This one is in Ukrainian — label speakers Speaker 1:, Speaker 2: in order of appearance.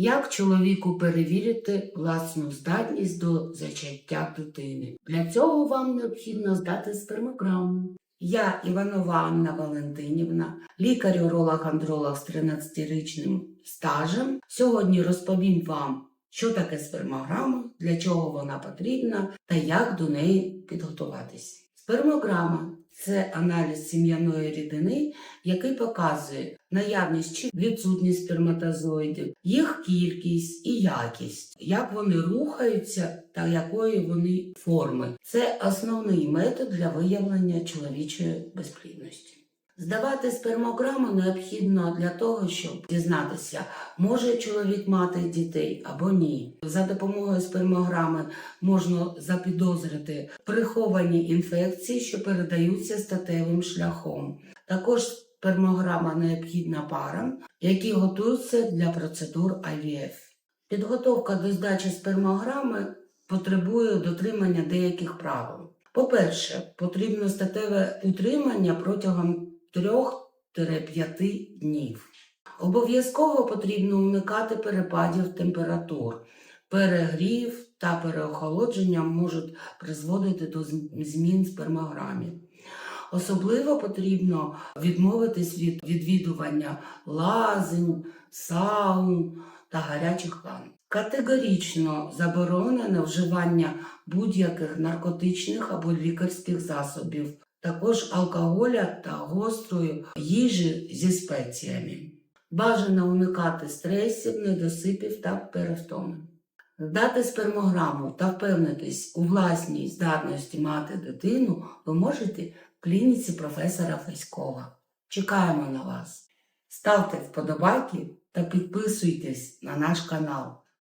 Speaker 1: Як чоловіку перевірити власну здатність до зачаття дитини? Для цього вам необхідно здати спермограму. Я Іванова Анна Валентинівна, лікар-уролог-андролог з 13-річним стажем. Сьогодні розповім вам, що таке спермограма, для чого вона потрібна та як до неї підготуватися. Спермограма це аналіз сім'яної рідини, який показує наявність чи відсутність сперматозоїдів, їх кількість і якість, як вони рухаються та якої вони форми. Це основний метод для виявлення чоловічої безплідності. Здавати спермограму необхідно для того, щоб дізнатися, може чоловік мати дітей або ні. За допомогою спермограми можна запідозрити приховані інфекції, що передаються статевим шляхом. Також спермограма необхідна парам, які готуються для процедур IVF. Підготовка до здачі спермограми потребує дотримання деяких правил. По-перше, потрібно статеве утримання протягом 3-5 днів. Обов'язково потрібно уникати перепадів температур. Перегрів та переохолодження можуть призводити до змін спермограмі. Особливо потрібно відмовитись від відвідування лазень, саун та гарячих ванн. Категорично заборонено вживання будь-яких наркотичних або лікарських засобів, також алкоголя та гострої їжі зі спеціями. Бажано уникати стресів, недосипів та перевтоми. Здати спермограму та впевнитись у власній здатності мати дитину ви можете в клініці професора Феськова. Чекаємо на вас. Ставте вподобайки та підписуйтесь на наш канал.